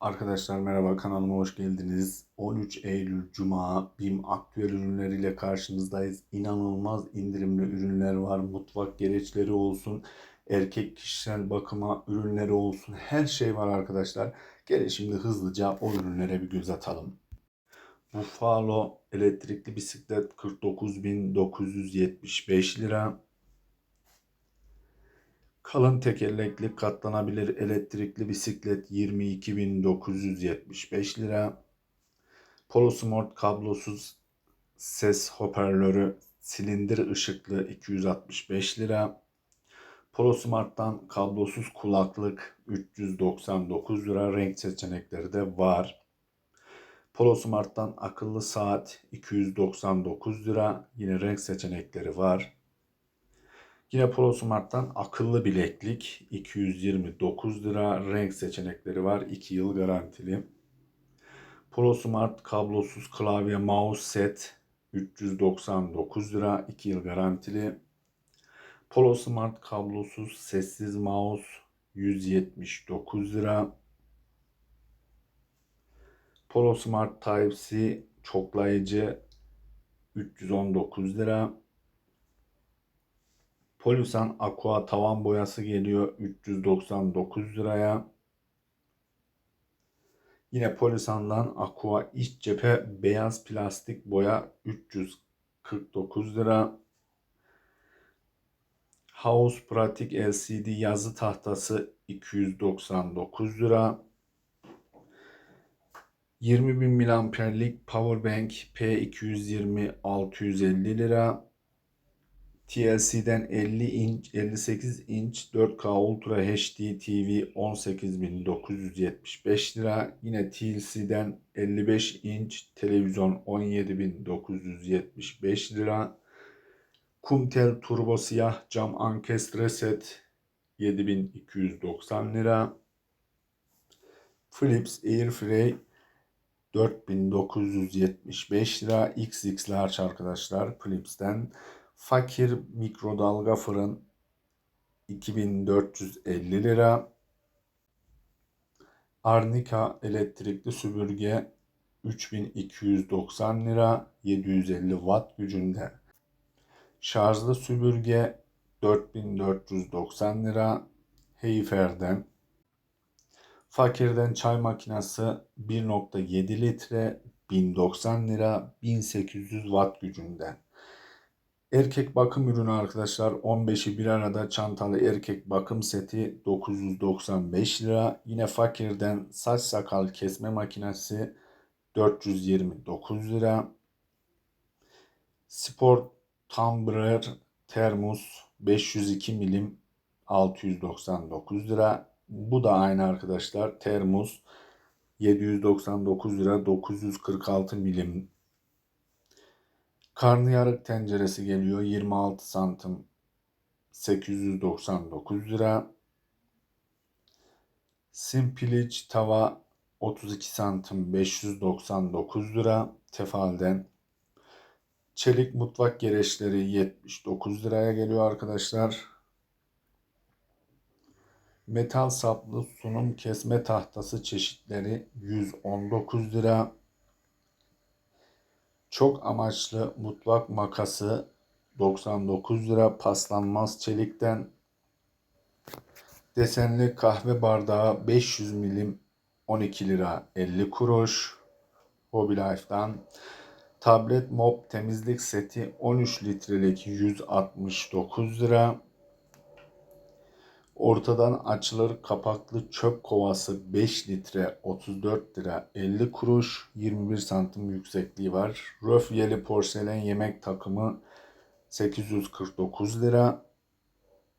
Arkadaşlar merhaba kanalıma hoş geldiniz. 13 Eylül Cuma BİM aktüel ürünleriyle karşınızdayız. İnanılmaz indirimli ürünler var. Mutfak gereçleri olsun, erkek kişisel bakıma ürünleri olsun. Her şey var arkadaşlar. Gelin şimdi hızlıca o ürünlere bir göz atalım. Buffalo elektrikli bisiklet 49.975 lira. Kalın tekerlekli katlanabilir elektrikli bisiklet 22.975 lira. Polosmart kablosuz ses hoparlörü silindir ışıklı 265 lira. Polosmart'tan kablosuz kulaklık 399 lira. Renk seçenekleri de var. Polosmart'tan akıllı saat 299 lira. Yine renk seçenekleri var. Yine ProSmart'tan akıllı bileklik 229 lira. Renk seçenekleri var. 2 yıl garantili. ProSmart kablosuz klavye mouse set 399 lira. 2 yıl garantili. ProSmart kablosuz sessiz mouse 179 lira. ProSmart Type-C çoklayıcı 319 lira. Polisan Aqua tavan boyası geliyor 399 liraya. Yine Polisan'dan Aqua iç cephe beyaz plastik boya 349 lira. House Pratik LCD yazı tahtası 299 lira. 20.000 miliamperlik Powerbank P220 650 lira. TLC'den 50 inç, 58 inç 4K Ultra HD TV 18.975 lira. Yine TLC'den 55 inç televizyon 17.975 lira. Kumtel Turbo Siyah Cam Ankestre Set 7290 lira. Philips Airfryer 4975 lira. XX large arkadaşlar Philips'ten. Fakir mikrodalga fırın 2450 lira. Arnica elektrikli süpürge 3290 lira 750 watt gücünde. Şarjlı süpürge 4490 lira Heyfer'den. Fakir'den çay makinesi 1.7 litre 1090 lira 1800 watt gücünde. Erkek bakım ürünü arkadaşlar 15'i bir arada çantalı erkek bakım seti 995 lira. Yine fakirden saç sakal kesme makinesi 429 lira. Sport Tumbler termos 502 milim 699 lira. Bu da aynı arkadaşlar. Termos 799 lira 946 milim Karnıyarık tenceresi geliyor 26 santim 899 lira. Simpilic tava 32 santim 599 lira tefalden. Çelik mutfak gereçleri 79 liraya geliyor arkadaşlar. Metal saplı sunum kesme tahtası çeşitleri 119 lira. Çok amaçlı mutfak makası 99 lira paslanmaz çelikten. Desenli kahve bardağı 500 milim 12 lira 50 kuruş. Hobby Life'dan. Tablet mop temizlik seti 13 litrelik 169 lira. Ortadan açılır kapaklı çöp kovası 5 litre 34 lira 50 kuruş 21 santim yüksekliği var. Röfyeli porselen yemek takımı 849 lira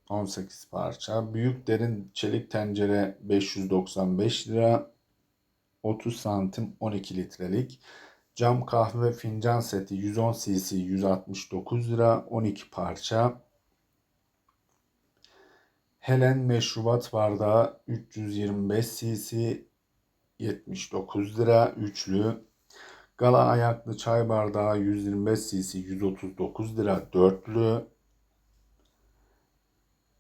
18 parça. Büyük derin çelik tencere 595 lira 30 santim 12 litrelik. Cam kahve fincan seti 110 cc 169 lira 12 parça. Helen meşrubat bardağı 325 cc 79 lira üçlü. Gala ayaklı çay bardağı 125 cc 139 lira dörtlü.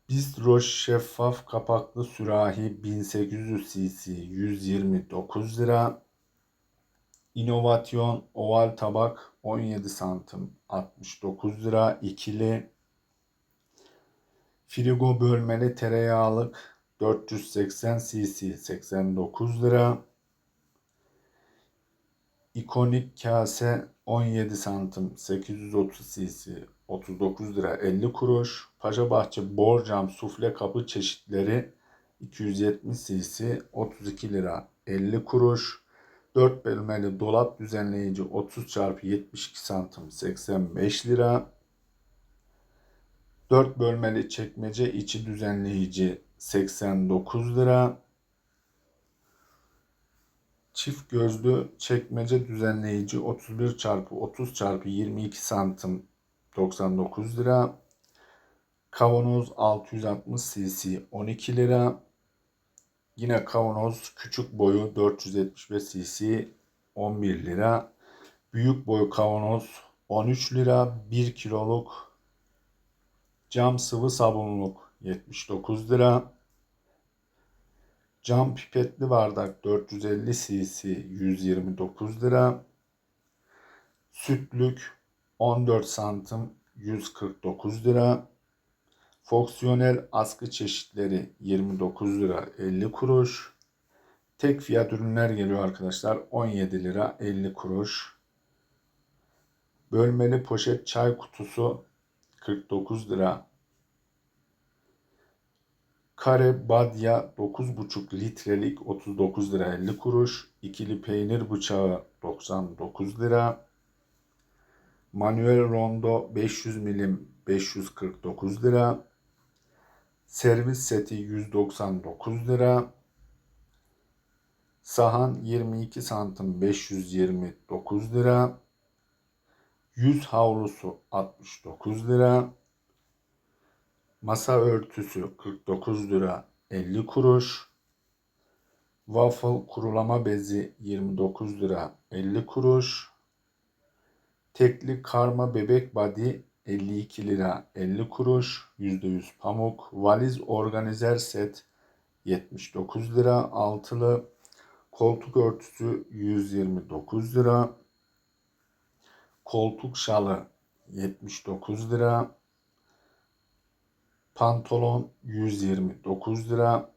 Bistro şeffaf kapaklı sürahi 1800 cc 129 lira. İnovasyon oval tabak 17 santim 69 lira ikili. Frigo bölmeli tereyağlık 480 cc 89 lira. İkonik kase 17 santim 830 cc 39 lira 50 kuruş. Paşabahçe borcam sufle kapı çeşitleri 270 cc 32 lira 50 kuruş. 4 bölmeli dolap düzenleyici 30 çarpı 72 santim 85 lira. 4 bölmeli çekmece içi düzenleyici 89 lira. Çift gözlü çekmece düzenleyici 31 çarpı 30 çarpı 22 santim 99 lira. Kavanoz 660 cc 12 lira. Yine kavanoz küçük boyu 475 cc 11 lira. Büyük boy kavanoz 13 lira. 1 kiloluk cam sıvı sabunluk 79 lira. Cam pipetli bardak 450 cc 129 lira. Sütlük 14 santim 149 lira. Fonksiyonel askı çeşitleri 29 lira 50 kuruş. Tek fiyat ürünler geliyor arkadaşlar 17 lira 50 kuruş. Bölmeli poşet çay kutusu 49 lira. Kare badya 9,5 litrelik 39 lira 50 kuruş. İkili peynir bıçağı 99 lira. Manuel rondo 500 milim 549 lira. Servis seti 199 lira. Sahan 22 santim 529 lira. Yüz havlusu 69 lira. Masa örtüsü 49 lira 50 kuruş. Waffle kurulama bezi 29 lira 50 kuruş. Tekli karma bebek body 52 lira 50 kuruş. %100 pamuk. Valiz organizer set 79 lira altılı. Koltuk örtüsü 129 lira. Koltuk şalı 79 lira. Pantolon 129 lira.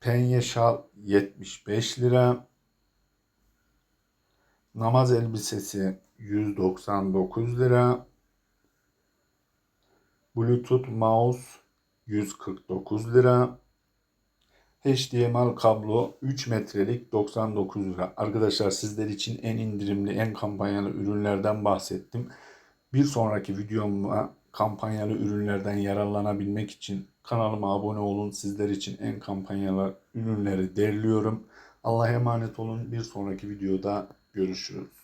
Penye şal 75 lira. Namaz elbisesi 199 lira. Bluetooth mouse 149 lira. HDMI kablo 3 metrelik 99 lira. Arkadaşlar sizler için en indirimli, en kampanyalı ürünlerden bahsettim. Bir sonraki videomda kampanyalı ürünlerden yararlanabilmek için kanalıma abone olun. Sizler için en kampanyalı ürünleri derliyorum. Allah'a emanet olun. Bir sonraki videoda görüşürüz.